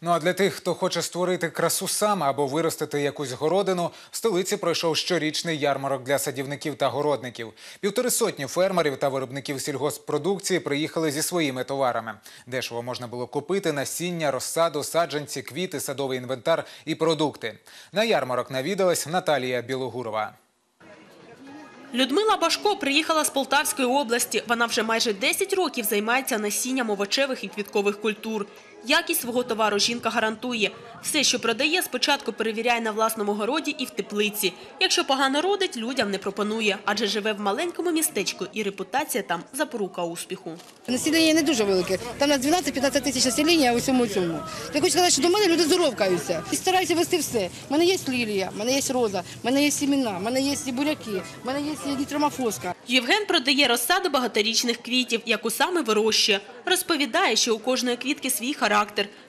Ну а для тих, хто хоче створити красу сам або виростити якусь городину, в столиці пройшов щорічний ярмарок для садівників та городників. Півтори сотні фермерів та виробників сільгосппродукції приїхали зі своїми товарами. Дешево можна було купити насіння, розсаду, саджанці, квіти, садовий інвентар і продукти. На ярмарок навідалась Наталія Білогурова. Людмила Башко приїхала з Полтавської області. Вона вже майже 10 років займається насінням овочевих і квіткових культур. Якість свого товару жінка гарантує. Все, що продає, спочатку перевіряє на власному городі і в теплиці. Якщо погано родить, людям не пропонує, адже живе в маленькому містечку і репутація там запорука успіху. Населення не дуже велике. Там на 12-15 тисяч населення у всьому цьому. Я хочу сказати, що до мене люди здоровкаються. І стараюся вести все. У мене є лілія, в мене є роза, в мене є сімена, в мене є і буряки, в мене є нітромофоска. Євген продає розсаду багаторічних квітів, яку саме вирощує. Розповідає, що у кожної квітки свій характер.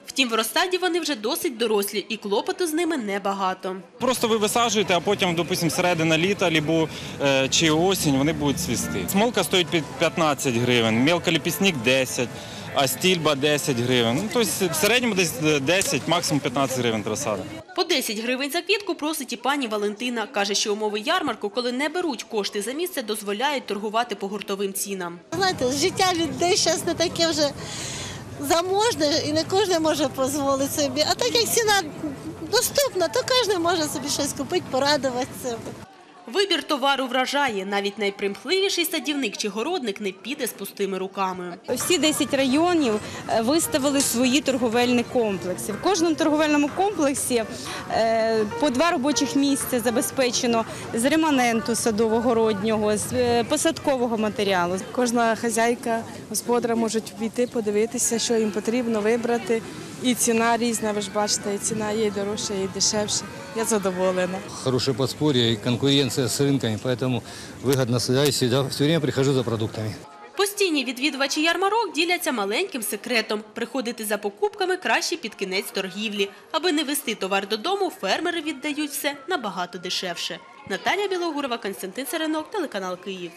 Втім, в розсаді вони вже досить дорослі і клопоту з ними небагато. Просто ви висаджуєте, а потім, допустимо, середина літа або е, чи осінь вони будуть цвісти. Смолка стоїть під 15 гривень, мелколіпісник 10, а стільба 10 гривень. Ну, тобто в середньому десь 10, максимум 15 гривень розсада. По 10 гривень за квітку просить і пані Валентина. Каже, що умови ярмарку, коли не беруть кошти за місце, дозволяють торгувати по гуртовим цінам. Знаєте, життя людей зараз не таке вже заможне і не кожен може дозволити собі. А так як ціна доступна, то кожен може собі щось купити, порадувати себе. Вибір товару вражає. Навіть найпримхливіший садівник чи городник не піде з пустими руками. Всі 10 районів е, виставили свої торговельні комплекси. В кожному торговельному комплексі е, по два робочих місця забезпечено з реманенту садово-городнього, з е, посадкового матеріалу. Кожна хазяйка, господар можуть війти, подивитися, що їм потрібно вибрати. І ціна різна, ви ж бачите, і ціна є і дорожча, і дешевша. Я задоволена. хорошее подспорье и конкуренция с рынками, поэтому выгодно сюда и всегда все время прихожу за продуктами. Постійні відвідувачі ярмарок діляться маленьким секретом. Приходити за покупками краще під кінець торгівлі. Аби не вести товар додому, фермери віддають все набагато дешевше. Наталія Білогурова, Константин Царинок, телеканал Київ.